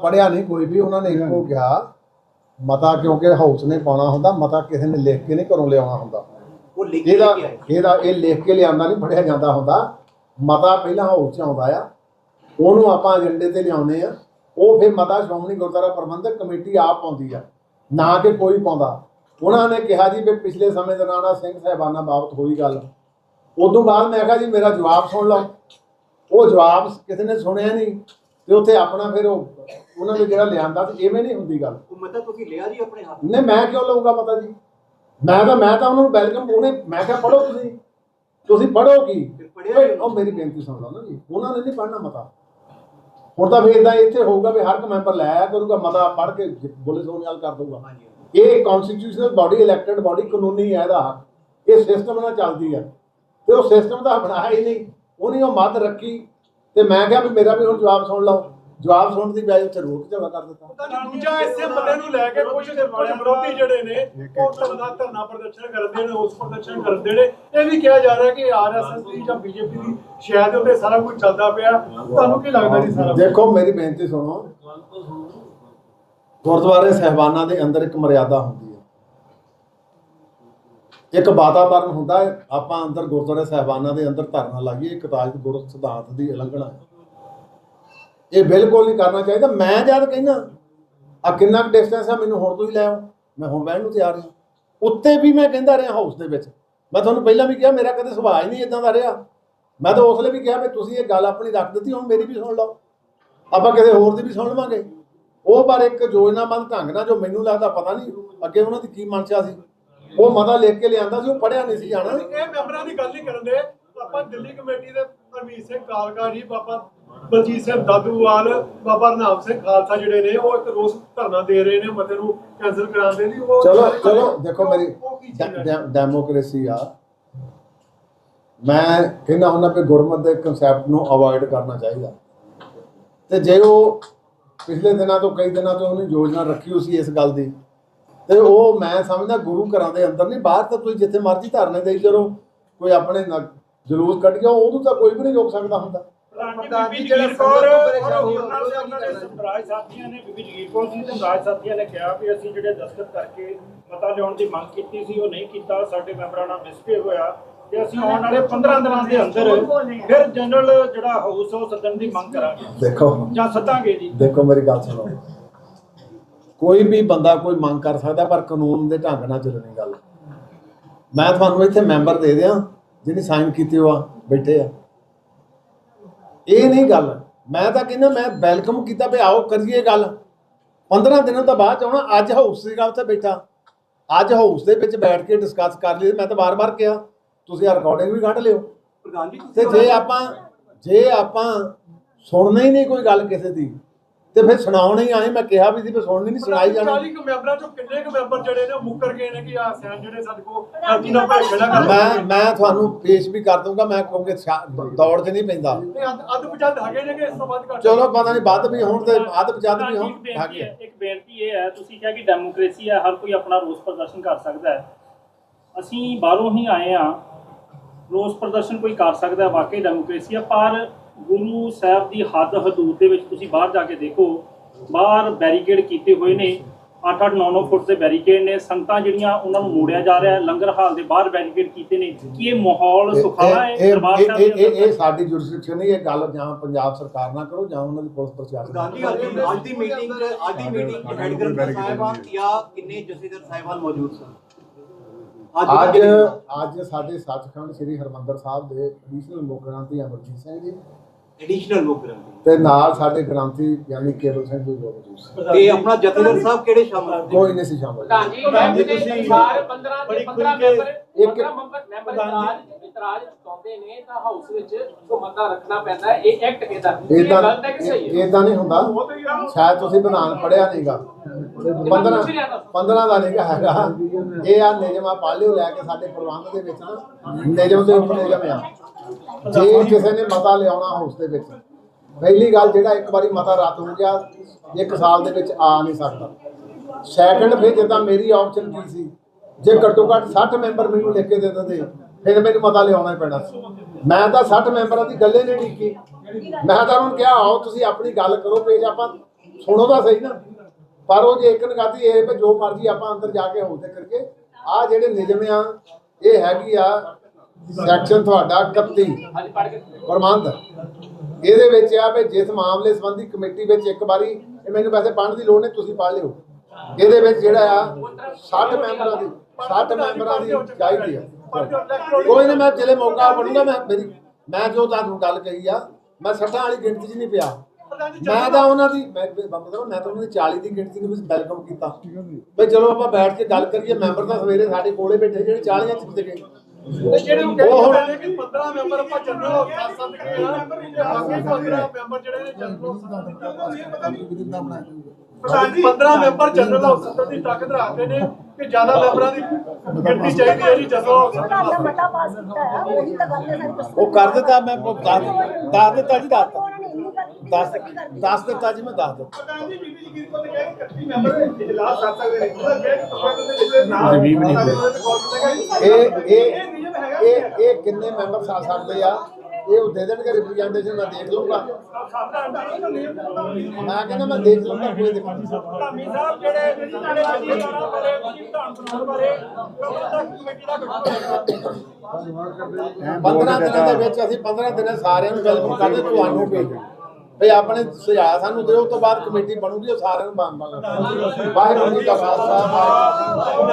ਪੜਿਆ ਨਹੀਂ ਕੋਈ ਵੀ ਉਹਨਾਂ ਨੇ ਇੱਕੋ ਕਿਹਾ ਮਤਾ ਕਿਉਂਕਿ ਹਾਊਸ ਨੇ ਪਾਉਣਾ ਹੁੰਦਾ ਮਤਾ ਕਿਸੇ ਨੇ ਲਿਖ ਕੇ ਨਹੀਂ ਘਰੋਂ ਲਿਆਉਣਾ ਹੁੰਦਾ। ਉਹ ਲਿਖ ਕੇ ਇਹਦਾ ਇਹਦਾ ਇਹ ਲਿਖ ਕੇ ਲਿਆਂਦਾ ਨਹੀਂ ਪੜਿਆ ਜਾਂਦਾ ਹੁੰਦਾ। ਮਤਾ ਪਹਿਲਾਂ ਹਾਊਸ 'ਚ ਆਉਂਦਾ ਆ। ਉਹਨੂੰ ਆਪਾਂ ਏਜੰਡੇ ਤੇ ਲਿਆਉਨੇ ਆ। ਉਹ ਫਿਰ ਮਤਾ ਸ਼੍ਰੋਮਣੀ ਗੁਰਦੁਆਰਾ ਪ੍ਰਬੰਧਕ ਕਮੇਟੀ ਆਪ ਪਾਉਂਦੀ ਆ। ਨਾ ਕਿ ਕੋਈ ਪਾਉਂਦਾ। ਉਹਨਾਂ ਨੇ ਕਿਹਾ ਜੀ ਵੀ ਪਿਛਲੇ ਸਮੇਂ ਦੌਰਾਨ ਆਹ ਸਿੰਘ ਸਾਹਿਬਾਨਾਂ ਬਾਬਤ ਹੋਈ ਗੱਲ। ਉਦੋਂ ਬਾਅਦ ਮੈਂ ਕਿਹਾ ਜੀ ਮੇਰਾ ਜਵਾਬ ਸੁਣ ਲਓ। ਉਹ ਜਵਾਬ ਕਿਸੇ ਨੇ ਸੁਣਿਆ ਨਹੀਂ ਤੇ ਉੱਥੇ ਆਪਣਾ ਫਿਰ ਉਹ ਉਹਨਾਂ ਨੇ ਜਿਹੜਾ ਲਿਆਂਦਾ ਤੇ ਐਵੇਂ ਨਹੀਂ ਹੁੰਦੀ ਗੱਲ। ਉਹ ਮਤਲਬ ਤੁਸੀਂ ਲਿਆ ਜੀ ਆਪਣੇ ਹੱਥ। ਨੇ ਮੈਂ ਕਿਉਂ ਲਊਂਗਾ ਪਤਾ ਜੀ? ਮੈਂ ਤਾਂ ਮੈਂ ਤਾਂ ਉਹਨਾਂ ਨੂੰ ਵੈਲਕਮ ਉਹਨੇ ਮੈਂ ਕਿਹਾ ਪੜੋ ਤੁਸੀਂ। ਤੁਸੀਂ ਪੜੋ ਕੀ? ਉਹ ਮੇਰੀ ਬੇਨਤੀ ਸੁਣ ਲਓ ਨਾ ਜੀ। ਉਹਨਾਂ ਨੇ ਨਹੀਂ ਪੜਨਾ ਮਤਾ। ਹੁਣ ਤਾਂ ਫਿਰ ਇਦਾਂ ਇੱਥੇ ਹੋਊਗਾ ਵੀ ਹਰ ਇੱਕ ਮੈਂਬਰ ਲੈ ਆਇਆ ਕਰੂਗਾ ਮਤਾ ਪੜ ਕੇ ਬੋਲੇ ਸੋਨੇ ਨਾਲ ਕਰ ਦਊਗਾ। ਇਹ ਕਨਸਟੀਟਿਊਸ਼ਨਲ ਬਾਡੀ ਇਲੈਕਟਡ ਬਾਡੀ ਕਾਨੂੰਨੀ ਹੈ ਇਹਦਾ ਹੱਕ। ਇਹ ਸਿਸਟਮ ਨਾਲ ਚੱਲਦੀ ਹੈ ਤੇ ਉਹ ਸਿਸਟਮ ਦਾ ਬਣਾਇਆ ਹੀ ਨਹੀਂ। ਉਹਨੇ ਉਹ ਮੱਤ ਰੱਖੀ। ਤੇ ਮੈਂ ਕਿਹਾ ਵੀ ਮੇਰਾ ਵੀ ਹੁਣ ਜਵਾਬ ਸੁਣ ਲਓ। ਜਵਾਬ ਸੁਣਨ ਦੀ ਬਜਾਏ ਉੱਥੇ ਰੋਕ ਝਗੜਾ ਕਰ ਦਿੱਤਾ। ਦੂਜਾ ਇਸੇ ਮੁੱਦੇ ਨੂੰ ਲੈ ਕੇ ਕੁਝ ਕੁਝ ਵਿਰੋਧੀ ਜਿਹੜੇ ਨੇ ਉਹ ਧਰਨਾ ਧਰਨਾ ਪ੍ਰਦਰਸ਼ਨ ਕਰਦੇ ਨੇ ਉਸ ਪ੍ਰਦਰਸ਼ਨ ਕਰਦੇ ਨੇ। ਇਹ ਵੀ ਕਿਹਾ ਜਾ ਰਿਹਾ ਕਿ ਆਰਐਸਐਸ ਦੀ ਜਾਂ ਬੀਜੇਪੀ ਦੀ ਸ਼ਾਇਦ ਉੱਤੇ ਸਾਰਾ ਕੁਝ ਚੱਲਦਾ ਪਿਆ। ਤੁਹਾਨੂੰ ਕੀ ਲੱਗਦਾ ਜੀ ਸਾਰਾ ਦੇਖੋ ਮੇਰੀ ਬੇਨਤੀ ਸੁਣੋ। ਗੁਰਦੁਆਰੇ ਸਹਿਬਾਨਾਂ ਦੇ ਅੰਦਰ ਇੱਕ ਮਰਿਆਦਾ ਹੁੰਦੀ ਹੈ। ਇੱਕ ਵਾਤਾਵਰਨ ਹੁੰਦਾ ਆਪਾਂ ਅੰਦਰ ਗੁਰਦੁਆਰੇ ਸਹਿਬਾਨਾਂ ਦੇ ਅੰਦਰ ਧਰਨਾ ਲਾਈਏ ਇੱਕ ਤਾਜ ਗੁਰ ਸਿਧਾਂਤ ਦੀ ਉਲੰਘਣਾ ਹੈ। ਇਹ ਬਿਲਕੁਲ ਨਹੀਂ ਕਰਨਾ ਚਾਹੀਦਾ, ਮੈਂ ਜਦ ਕਹਿੰਦਾ, ਆ ਕਿੰਨਾ ਡਿਸਟੈਂਸ ਆ, ਮੈਨੂੰ ਹੁਣ ਤੋਂ ਹੀ ਲੈ ਆਓ। ਮੈਂ ਹੁਣ ਬਹਿਣ ਨੂੰ ਤਿਆਰ ਹਾਂ। ਉੱਤੇ ਵੀ ਮੈਂ ਕਹਿੰਦਾ ਰਿਹਾ ਹਾਊਸ ਦੇ ਵਿੱਚ। ਮੈਂ ਤੁਹਾਨੂੰ ਪਹਿਲਾਂ ਵੀ ਕਿਹਾ, ਮੇਰਾ ਕਦੇ ਸੁਭਾਅ ਹੀ ਨਹੀਂ ਇਦਾਂ ਦਾ ਰਿਹਾ। ਮੈਂ ਤਾਂ ਉਸਲੇ ਵੀ ਕਿਹਾ ਵੀ ਤੁਸੀਂ ਇਹ ਗੱਲ ਆਪਣੀ ਰੱਖ ਦਿੱਤੀ, ਹੁਣ ਮੇਰੀ ਵੀ ਸੁਣ ਲਓ। ਆਪਾਂ ਕਿਸੇ ਹੋਰ ਦੀ ਵੀ ਸੁਣ ਲਵਾਂਗੇ। ਉਹ ਪਰ ਇੱਕ ਯੋਜਨਾਬੰਦ ਢੰਗ ਨਾਲ ਜੋ ਮੈਨੂੰ ਲੱਗਦਾ, ਪਤਾ ਨਹੀਂ ਅੱਗੇ ਉਹਨਾਂ ਦੀ ਕੀ ਮਨਸ਼ਾ ਸੀ। ਉਹ ਮਤਾ ਲਿਖ ਕੇ ਲਿਆਂਦਾ ਸੀ, ਉਹ ਪੜਿਆ ਨਹੀਂ ਸੀ ਜਾਣਾ। ਇਹ ਮੈਂਬਰਾਂ ਦੀ ਗੱਲ ਨਹੀਂ ਕਰਨ ਦੇ। ਆਪਾਂ ਦਿੱਲੀ ਕਮੇਟੀ ਦੇ ਪਰਮੀਤ ਸਿੰਘ ਕਾਲਕਾਰੀ ਬਾਬਾ ਬਲਜੀਤ ਸਿੰਘ ਦਾਦੂਵਾਲ ਬਾਬਾ ਨਾਮ ਸਿੰਘ ਖਾਲਸਾ ਜਿਹੜੇ ਨੇ ਉਹ ਇੱਕ ਰੋਸ ਧਰਨਾ ਦੇ ਰਹੇ ਨੇ ਮਤੇ ਨੂੰ ਕੈਂਸਲ ਕਰਾਉਣ ਦੇ ਲਈ। ਉਹ ਚਲੋ ਚਲੋ ਦੇਖੋ ਮੇਰੀ ਡੈਮੋਕ੍ਰੇਸੀ ਆ। ਮੈਂ ਕਹਿੰਦਾ ਹੁੰਦਾ ਕਿ ਗੁਰਮਤ ਦੇ ਕਨਸੈਪਟ ਨੂੰ ਅਵੋਇਡ ਕਰਨਾ ਚਾਹੀਦਾ। ਤੇ ਜੇ ਉਹ ਪਿਛਲੇ ਦਿਨਾਂ ਤੋਂ ਕਈ ਦਿਨਾਂ ਤੋਂ ਉਹਨੇ ਯੋਜਨਾ ਰੱਖੀ ਹੋਈ ਸੀ ਇਸ ਗੱਲ ਦੀ ਤੇ ਉਹ ਮੈਂ ਸਮਝਦਾ ਗੁਰੂ ਘਰਾਂ ਦੇ ਅੰਦਰ ਨਹੀਂ ਬਾਹਰ ਤਾਂ ਤੁਸੀਂ ਜਿੱਥੇ ਮਰਜ਼ੀ ਧਰਨੇ ਦੇਈ ਜਾਓ ਕੋਈ ਆਪਣੇ ਜਲੂਸ ਕੱਢ ਗਿਆ ਉਹਨੂੰ ਤਾਂ ਕੋਈ ਵੀ ਨਹੀਂ ਰੋਕ ਸਕਦਾ ਹੁੰਦਾ। ਬੀਬੀ ਜਗੀਰ ਕੌਰ ਔਰ ਉਹਨਾਂ ਦੇ ਉਹਨਾਂ ਦੇ ਰਾਜ ਸਾਥੀਆਂ ਨੇ ਬੀਬੀ ਜਗੀਰ ਕੌਰ ਜੀ ਤੇ ਰਾਜ ਸਾਥੀਆਂ ਨੇ ਕਿਹਾ ਵੀ ਅਸੀਂ ਜਿਹੜੇ ਦਸਤਖਤ ਕਰਕੇ ਮਤਾ ਲਿਆਉਣ ਦੀ ਮੰਗ ਕੀਤੀ ਸੀ ਉਹ ਨਹੀਂ ਕੀਤਾ। ਸਾਡੇ ਮੈਂਬਰਾਂ ਨਾਲ ਮਿਸਬਿਹੇਵ ਹੋਇਆ ਤੇ ਅਸੀਂ ਆਉਣ ਵਾਲੇ 15 ਦਿਨਾਂ ਦੇ ਅੰਦਰ ਫਿਰ ਜਨਰਲ ਜਿਹੜਾ ਹਾਊਸ ਉਹ ਸੱਦਣ ਦੀ ਮੰਗ ਕਰਾਂਗੇ। ਦੇਖੋ। ਜਾਂ ਸੱਦਾਂਗੇ ਜੀ। ਦੇਖੋ ਮੇਰੀ ਗੱਲ ਸੁਣੋ। ਕੋਈ ਵੀ ਬੰਦਾ ਕੋਈ ਮੰਗ ਕਰ ਸਕਦਾ ਪਰ ਕਾਨੂੰਨ ਦੇ ਢੰਗ ਨਾਲ ਚੱਲਣੀ ਗੱਲ। ਮੈਂ ਤੁਹਾਨੂੰ ਇੱਥੇ ਮੈਂਬਰ ਦੇ ਦਿਆਂ। ਜਿਹਨੇ ਸਾਈਨ ਕੀਤੇ ਹੋ ਆ ਬੈਠੇ ਆ। ਇਹ ਨਹੀਂ ਗੱਲ। ਮੈਂ ਤਾਂ ਕਹਿੰਦਾ ਮੈਂ ਵੈਲਕਮ ਕੀਤਾ ਵੀ ਆਓ ਕਰੀਏ ਗੱਲ। 15 ਦਿਨਾਂ ਤੋਂ ਬਾਅਦ ਆਉਣਾ ਅੱਜ ਹਾਊਸ ਦੀ ਗੱਲ ਤੇ ਬੈਠਾ। ਅੱਜ ਹਾਊਸ ਦੇ ਵਿੱਚ ਬੈਠ ਕੇ ਡਿਸਕਸ ਕਰ ਲਈ ਮੈਂ ਤਾਂ ਬਾਰ-ਬਾਰ ਕਿਹਾ ਤੁਸੀਂ ਆ ਰਿਕਾਰਡਿੰਗ ਵੀ ਕੱਢ ਲਿਓ। ਪ੍ਰਧਾਨ ਜੀ ਤੇ ਜੇ ਆਪਾਂ ਜੇ ਆਪਾਂ ਸੁਣਨਾ ਹੀ ਨਹੀਂ ਕੋਈ ਗੱਲ ਕਿਸੇ ਦੀ ਤੇ ਫਿਰ ਸੁਣਾਉਣਾ ਹੀ ਆਏ ਮੈਂ ਕਿਹਾ ਵੀ ਸੀ ਵੀ ਸੁਣਨੀ ਨਹੀਂ ਸੁਣਾਈ ਜਾਣੀ। 40 ਕੁ ਮੈਂਬਰਾਂ ਚੋਂ ਕਿੰਨੇ ਕੁ ਮੈਂਬਰ ਜਿਹੜੇ ਨੇ ਉਹ ਮੁੱਕਰ ਗਏ ਨੇ ਕਿ ਆ ਸੈਨ ਜਿਹੜੇ ਸਾਡੇ ਕੋਲ ਐਮਪੀ ਨਾਲ ਖੜਾ ਕਰ ਮੈਂ ਮੈਂ ਤੁਹਾਨੂੰ ਪੇਸ਼ ਵੀ ਕਰ ਦੂੰਗਾ ਮੈਂ ਸ਼ਾ- ਦੌੜ 'ਚ ਨਹੀਂ ਪੈਂਦਾ। ਨਹੀਂ, ਅੱਧ ਅੱਧ ਹੈਗੇ ਨੇ ਕਿ ਇਸ ਤੋਂ ਵੱਧ ਘੱਟ? ਚਲੋ ਪਤਾ ਨਹੀਂ ਵੱਧ ਵੀ ਹੋਣ ਤੇ ਅੱਧ ਪਜੱਦ ਵੀ ਹੋਣ ਹੈਗੇ ਇੱਕ ਬੇਨਤੀ ਇਹ ਹੈ ਤੁਸੀਂ ਕਿਹਾ ਕਿ ਡੈਮੋਕ੍ਰੇਸੀ ਹੈ ਹਰ ਕੋਈ ਆਪਣਾ ਰੋਸ ਪ੍ਰਦਰਸ਼ਨ ਕਰ ਸਕਦਾ ਹੈ। ਅਸੀਂ ਬਾਹਰੋਂ ਹੀ ਆਏ ਆ ਰੋਸ ਪ੍ਰਦਰਸ਼ਨ ਕੋਈ ਕਰ ਸਕਦਾ ਹੈ ਵਾਕਈ ਡੈਮੋਕ੍ਰੇਸੀ ਹੈ ਪਰ ਗੁਰੂ ਸਾਹਿਬ ਦੀ ਹੱਦ ਹਦੂਦ ਦੇ ਵਿੱਚ ਤੁਸੀਂ ਬਾਹਰ ਜਾ ਕੇ ਦੇਖੋ ਬਾਹਰ ਬੈਰੀਕੇਡ ਕੀਤੇ ਹੋਏ ਨੇ 8-8 9-9 ਫੁੱਟ ਦੇ ਬੈਰੀਕੇਡ ਨੇ ਸੰਗਤਾਂ ਜਿਹੜੀਆਂ ਉਹਨਾਂ ਨੂੰ ਮੋੜਿਆ ਜਾ ਰਿਹਾ ਹੈ ਲੰਗਰ ਹਾਲ ਦੇ ਬਾਹਰ ਬੈਰੀਕੇਡ ਕੀਤੇ ਨੇ। ਕੀ ਇਹ ਮਾਹੌਲ ਸੁਖਾਵਾ ਹੈ ਇਹ- ਦਰਬਾਰ ਇਹ ਸਾਹਿਬ ਇਹ ਦੇ ਇਹ ਸਾਡੀ ਜੁਰਿਸਡਿਕਸ਼ਨ ਨਹੀਂ ਇਹ ਗੱਲ ਜਾਂ ਪੰਜਾਬ ਸਰਕਾਰ ਨਾ ਕਰੋ ਜਾਂ ਉਹਨਾਂ ਦੀ ਪੁਲਿਸ ਪ੍ਰਸ਼ਾਸਨ ਜੀ ਅੱਜ ਦੀ- ਮੀਟਿੰਗ ਅੱਜ ਦੀ ਮੀਟਿੰਗ ਹੈਡ ਗ੍ਰੰਥ ਸਾਹਿਬਾਨ ਜਾਂ ਕਿੰਨੇ ਜਥੇਦਾਰ ਸਾਹਿਬਾਨ ਮੌਜੂਦ ਸਨ? ਅੱਜ ਅੱਜ ਸਾਡੇ ਸੱਚਖੰਡ ਸ੍ਰੀ ਹਰਮੰਦਰ ਸਾਹਿਬ ਦੇ ਐਡੀਸ਼ਨਲ ਮੁੱਖ ਗ੍ਰੰਥੀ ਅਮਰਜੀਤ ਸਿੰਘ ਜੀ ਐਡੀਸ਼ਨਲ ਮੁੱਖ ਗ੍ਰੰਥੀ ਤੇ ਨਾਲ ਸਾਡੇ ਗ੍ਰੰਥੀ ਯਾਨੀ ਕੇਵਲ ਸਿੰਘ ਜੀ ਮੌਜੂਦ ਸੀ ਤੇ ਆਪਣਾ ਜਥੇਦਾਰ ਸਾਹਿਬ ਕਿਹੜੇ ਸ਼ਾਮਲ ਸੀ ਕੋਈ ਨਹੀਂ ਸੀ ਸ਼ਾਮਲ। ਪ੍ਰਧਾਨ ਜੀ ਮੈਂ ਵੀ ਸਾਰੇ 15 ਦੇ 15 ਮੈਂਬਰ ਇੱਕ- 15 ਮੈਂਬਰ ਮੈਂਬਰ ਇਤਰਾਜ਼ ਇਤਰਾਜ਼ ਚਾਹੁੰਦੇ ਨੇ ਤਾਂ ਹਾਊਸ ਵਿੱਚ ਮਤਾ ਰੱਖਣਾ ਪੈਂਦਾ ਹੈ। ਇਹ ਐਕਟ ਕਹਿੰਦਾ? ਇਹ ਗਲਤ ਹੈ ਕਿ ਸਹੀ ਹੈ? ਇਦਾਂ ਨਹੀਂ ਹੁੰਦਾ। ਸ਼ਾਇਦ ਤੁਸੀਂ ਬਨਾਨ ਪੜਿਆ ਨਹੀਂਗਾ। 15 15 ਦਾ ਨਹੀਂਗਾ ਹੈਗਾ। ਇਹ ਆ ਨਿਯਮਾਂ ਪੜ੍ਹ ਲਿਓ ਲੈ ਕੇ ਸਾਡੇ ਪ੍ਰਬੰਧ ਦੇ ਵਿੱਚ ਨਾ। ਨਿਯਮ ਦੇ ਉੱਪਰ ਨਿਯਮ ਆ। ਜੇ ਕਿਸੇ ਨੇ ਮਤਾ ਲਿਆਉਣਾ ਹਾਊਸ ਦੇ ਵਿੱਚ। ਪਹਿਲੀ ਗੱਲ ਜਿਹੜਾ ਇੱਕ ਵਾਰੀ ਮਤਾ ਰੱਦ ਹੋ ਗਿਆ, ਇੱਕ ਸਾਲ ਦੇ ਵਿੱਚ ਆ ਨਹੀਂ ਸਕਦਾ। ਸੈਕੰਡ ਫਿਰ ਜਿੱਦਾਂ ਮੇਰੀ ਆਪਸ਼ਨ ਕੀ ਸੀ? ਜੇ ਘੱਟੋ ਘੱਟ 60 ਮੈਂਬਰ ਮੈਨੂੰ ਲਿਖ ਕੇ ਦੇ ਦਿੰਦੇ, ਫਿਰ ਮੈਨੂੰ ਮਤਾ ਲਿਆਉਣਾ ਪੈਣਾ ਸੀ। ਮੈਂ ਤਾਂ 60 ਮੈਂਬਰਾਂ ਦੀ ਗੱਲੇ ਨਹੀਂ ਢੀਕੀ ਮੈਂ ਤਾਂ ਉਹਨਾਂ ਨੂੰ ਕਿਹਾ, ਆਓ ਤੁਸੀਂ ਆਪਣੀ ਗੱਲ ਕਰੋ ਪੇਜ ਆਪਾਂ ਸੁਣੋ ਤਾਂ ਸਹੀ ਨਾ। ਪਰ ਉਹ ਜੇ ਇੱਕ ਨਗਾਤੀ ਇਹ ਵੀ ਜੋ ਮਰਜ਼ੀ ਆਪਾਂ ਅੰਦਰ ਜਾ ਕੇ ਹੋਤੇ ਕਰਕੇ ਆ ਜਿਹੜੇ ਨਿਯਮ ਆ, ਇਹ ਹੈਗੀ ਆ ਸੈਕਸ਼ਨ ਤੁਹਾਡਾ 31 ਹਾਂਜੀ ਪੜ੍ਹ ਇਹਦੇ ਵਿੱਚ ਆ ਵੀ ਜਿਸ ਮਾਮਲੇ ਸੰਬੰਧੀ ਕਮੇਟੀ ਵਿੱਚ ਇੱਕ ਵਾਰੀ, ਇਹ ਮੈਨੂੰ ਵੈਸੇ ਪੜ੍ਹਨ ਦੀ ਲੋੜ ਨਹੀਂ, ਤੁਸੀਂ ਪੜ੍ਹ ਲਿਓ। ਇਹਦੇ ਵਿੱਚ ਜਿਹੜਾ ਆ 60 ਮੈਂਬਰਾਂ ਦੀ 60 ਮੈਂਬਰਾਂ ਦੀ ਚਾਹੀਦੀ ਆ। ਕੋਈ ਨਹੀਂ ਮੈਂ ਜਿਹੜੇ ਮੌਕਾ ਬਣੂਗਾ, ਮੈਂ ਮੇਰੀ, ਮੈਂ ਜੋ ਤੁਹਾਨੂੰ ਗੱਲ ਕਹੀ ਆ, ਮੈਂ 60 ਵਾਲੀ ਗਿਣਤੀ 'ਚ ਨਹੀਂ ਪਿਆ। ਮੈਂ ਤਾਂ ਉਹਨਾਂ ਦੀ, ਮੈਂ ਮਤਲਬ ਮੈਂ ਤਾਂ ਉਹਨਾਂ ਦੀ 40 ਦੀ ਗਿਣਤੀ ਨੂੰ ਵੈਲਕਮ ਕੀਤਾ। ਵੀ ਚਲੋ ਆਪਾਂ ਬੈਠ ਕੇ ਗੱਲ ਕਰੀਏ, ਮੈਂਬਰ ਤਾਂ ਸਵੇਰੇ ਸਾਡੇ ਕੋਲੇ ਬੈਠੇ, ਜਿਹੜੇ 40 ਚ ਗਏ। ਤੇ ਜਿਹੜੇ ਉਹ ਕਹਿੰਦੇ ਕਿ 15 ਮੈਂਬਰ ਆਪਾਂ ਜਨਰਲ ਹਾਊਸ ਦਾ ਸੱਦ ਕੇ ਆ ਤੇ ਬਾਕੀ 15 ਮੈਂਬਰ ਜਿਹੜੇ ਨੇ ਜਨਰਲ ਹਾਊਸ ਸੱਦ ਕੇ 15 ਮੈਂਬਰ ਜਨਰਲ ਸੱਦਣ ਦੀ ਤਾਕਤ ਰੱਖਦੇ ਨੇ ਕਿ ਜ਼ਿਆਦਾ ਮੈਂਬਰਾਂ ਦੀ ਗਿਣਤੀ ਚਾਹੀਦੀ ਹੈ ਜੀ ਜਨਰਲ ਵਾਸਤੇ ਮਤਾ ਪਾਸ ਕੀਤਾ ਹੈ ਉਹੀ ਤਾਂ ਗੱਲ ਹੈ ਉਹ ਕਰ ਦਿੱਤਾ ਮੈਂ ਦੱਸ ਦਿੱਤਾ। ਜੀ ਦੱਸ ਕੀਤੀ, ਦੱਸ? ਦੱਸ ਦਿੱਤਾ ਜੀ ਮੈਂ ਦੱਸ ਦਿੱਤਾ। ਜੀ ਬੀਬੀ ਜੀ ਕੋਲ ਕਹਿ ਕੇ 31 ਮੈਂਬਰ ਇਜਲਾਸ ਕਰ ਸਕਦੇ ਨੇ ਦੇ ਇਹ ਇਹ ਇਹ ਇਹ ਕਿੰਨੇ ਮੈਂਬਰ ਸਾ ਸਕਦੇ ਆ? ਇਹ ਉਹ ਦੇ ਦੇਣਗੇ ਰਿਪਰੈਜ਼ੈਂਟੇਸ਼ਨ ਮੈਂ ਦੇਖ ਲਊਂਗਾ। ਮੈਂ ਕਹਿੰਦਾ ਮੈਂ ਦੇਖ ਲਊਂਗਾ ਕੋਈ ਦਿੱਕਤ ਨਹੀਂ। ਧਾਮੀ ਸਾਹਿਬ ਜਿਹੜੇ ਜਿਹੜੇ ਜਥੇਦਾਰਾਂ ਬਾਰੇ ਵਿਧਾਨ ਬਣਾਉਣ ਬਾਰੇ ਕਮੇਟੀ ਦਾ ਗਠਨ ਹੋਏਗਾ 15 ਦਿਨਾਂ ਦੇ ਵਿੱਚ ਅਸੀਂ 15 ਦਿਨਾਂ ਸਾਰਿਆਂ ਨੂੰ ਵੈਲਕਮ ਕਰਦੇ ਤੁਹਾਨੂੰ ਵੀ। ਭਈ ਆਪਣੇ ਸੁਝਾਅ ਸਾਨੂੰ ਦਿਓ ਉਸ ਤੋਂ ਬਾਅਦ ਕਮੇਟੀ ਬਣੂਗੀ ਉਹ ਸਾਰਿਆਂ ਨੂੰ ਬੰਦ ਵਾਹਿਗੁਰੂ ਜੀ ਕਾ ਖਾਲਸਾ ਵਾਹਿਗੁਰੂ